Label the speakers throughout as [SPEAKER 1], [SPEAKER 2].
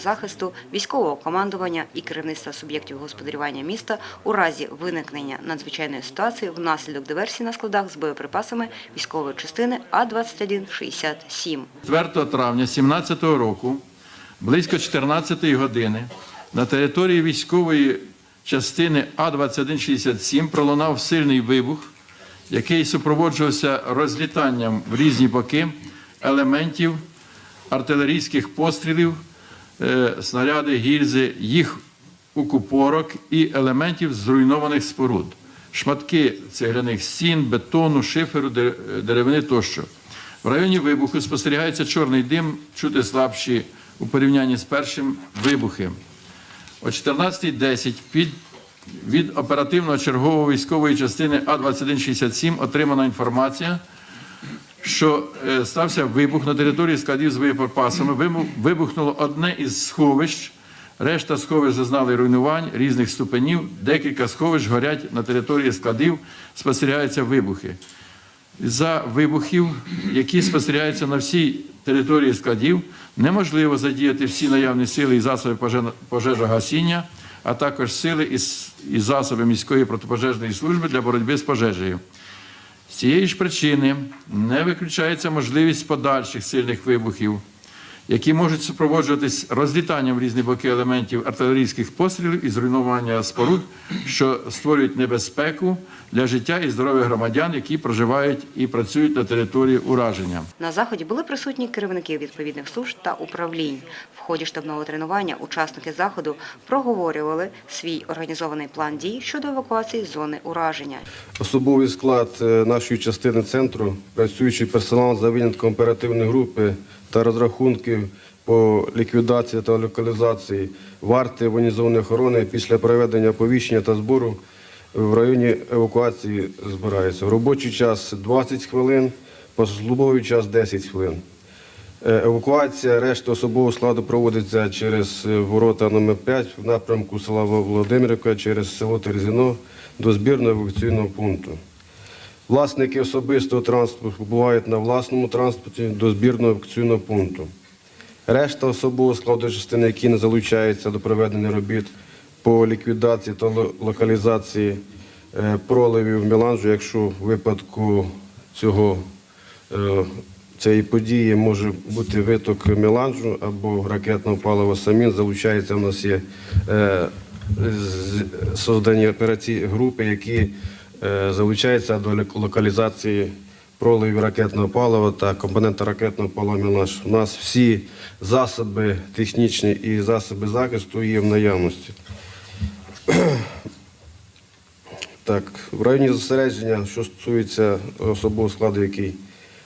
[SPEAKER 1] захисту, військового командування і керівництва суб'єктів господарювання міста у разі виникнення надзвичайної ситуації внаслідок диверсії на складах з боєприпасами військової частини А-2167.
[SPEAKER 2] 4 травня 2017 року близько 14 години на території військової частини А-2167 пролунав сильний вибух, який супроводжувався розлітанням в різні боки елементів артилерійських пострілів, е, снаряди, гільзи, їх укупорок і елементів зруйнованих споруд, шматки цегляних стін, бетону, шиферу, деревини тощо. В районі вибуху спостерігається чорний дим, чути слабші у порівнянні з першим вибухи. О 14.10 під, від оперативного чергової військової частини А-2167 отримана інформація, що е, стався вибух на території складів з боєприпасами. Вибухнуло одне із сховищ. Решта сховищ зазнали руйнувань різних ступенів. Декілька сховищ горять на території складів, спостерігаються вибухи. За вибухів, які спостерігаються на всій території складів, неможливо задіяти всі наявні сили і засоби пожежогасіння, а також сили і засоби міської протипожежної служби для боротьби з пожежею. З цієї ж причини не виключається можливість подальших сильних вибухів, які можуть супроводжуватись розлітанням в різні боки елементів артилерійських пострілів і зруйнування споруд, що створюють небезпеку для життя і здоров'я громадян, які проживають і працюють на території ураження.
[SPEAKER 1] На заході були присутні керівники відповідних служб та управлінь. В ході штабного тренування учасники заходу проговорювали свій організований план дій щодо евакуації з зони ураження.
[SPEAKER 3] Особовий склад е, нашої частини центру, працюючий персонал за винятком оперативної групи та розрахунків по ліквідації та локалізації варти воєнізованої охорони після проведення оповіщення та збору в районі евакуації збирається. В робочий час 20 хвилин, по службовий час 10 хвилин. Е, Евакуація решти особового складу проводиться через е, ворота номер 5 в напрямку села Володимирівка через село Терезино до збірного евакуаційного пункту. Власники особистого транспорту бувають на власному транспорті до збірного евакуаційного пункту. Решта особового складу частини, які не залучаються до проведення робіт по ліквідації та локалізації е, проливів меланжу, якщо в випадку цього е, цієї події може бути виток меланжу або ракетного палива самін. Залучається в нас є е, создані операційні групи, які залучаються до локалізації проливів ракетного палива та компонента ракетного палива. У нас всі засоби технічні і засоби захисту є в наявності. Так, в районі зосередження, що стосується особового складу, який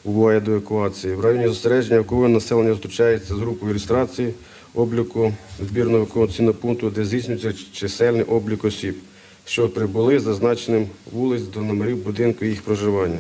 [SPEAKER 3] буває до евакуації, в районі зосередження евакуоване населення зустрічається з групою реєстрації обліку збірного евакуаційного пункту, де здійснюється чисельний облік осіб, що прибули зазначеним вулиць до номерів будинку їх проживання.